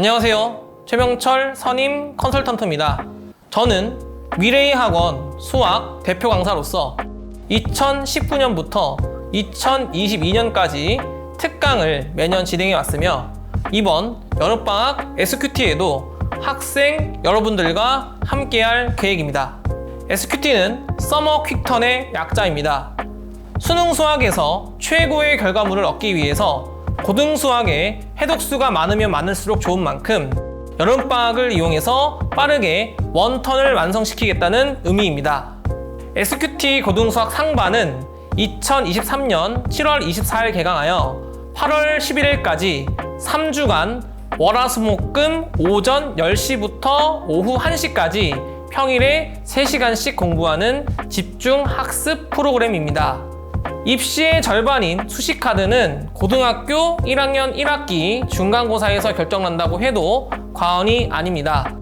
안녕하세요. 최명철 선임 컨설턴트입니다. 저는 미래의 학원 수학 대표 강사로서 2019년부터 2022년까지 특강을 매년 진행해 왔으며 이번 여름방학 SQT에도 학생 여러분들과 함께할 계획입니다. SQT는 서머 퀵턴의 약자입니다. 수능 수학에서 최고의 결과물을 얻기 위해서 고등 수학에 해독수가 많으면 많을수록 좋은 만큼 여름방학을 이용해서 빠르게 원턴을 완성시키겠다는 의미입니다. SQT 고등수학 상반은 2023년 7월 24일 개강하여 8월 11일까지 3주간 월화수목금 오전 10시부터 오후 1시까지 평일에 3시간씩 공부하는 집중 학습 프로그램입니다. 입시의 절반인 수시 카드는 고등학교 1학년 1학기 중간고사에서 결정난다고 해도 과언이 아닙니다.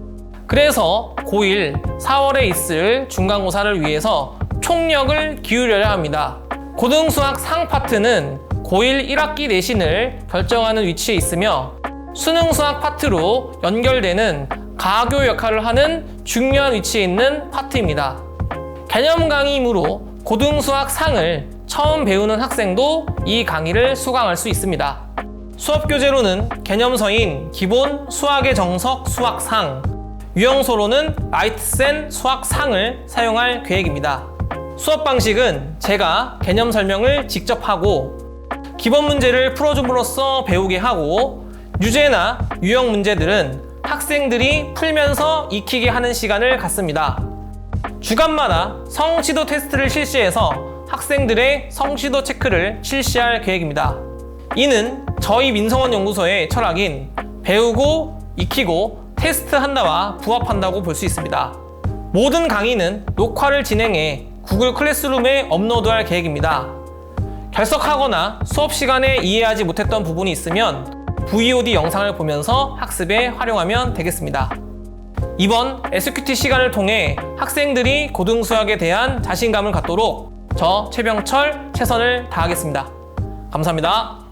그래서 고1 4월에 있을 중간고사를 위해서 총력을 기울여야 합니다. 고등수학 상 파트는 고1 1학기 내신을 결정하는 위치에 있으며 수능 수학 파트로 연결되는 가교 역할을 하는 중요한 위치에 있는 파트입니다. 개념 강의이므로 고등수학 상을 처음 배우는 학생도 이 강의를 수강할 수 있습니다. 수업 교재로는 개념서인 기본 수학의 정석 수학상, 유형소로는 라이트센 수학상을 사용할 계획입니다. 수업 방식은 제가 개념 설명을 직접 하고 기본 문제를 풀어줌으로써 배우게 하고 유제나 유형 문제들은 학생들이 풀면서 익히게 하는 시간을 갖습니다. 주간마다 성취도 테스트를 실시해서 학생들의 성취도 체크를 실시할 계획입니다. 이는 저희 민성원 연구소의 철학인 배우고 익히고 테스트한다와 부합한다고 볼 수 있습니다. 모든 강의는 녹화를 진행해 구글 클래스룸에 업로드할 계획입니다. 결석하거나 수업 시간에 이해하지 못했던 부분이 있으면 VOD 영상을 보면서 학습에 활용하면 되겠습니다. 이번 SQT 시간을 통해 학생들이 고등수학에 대한 자신감을 갖도록 저 최병철 최선을 다하겠습니다. 감사합니다.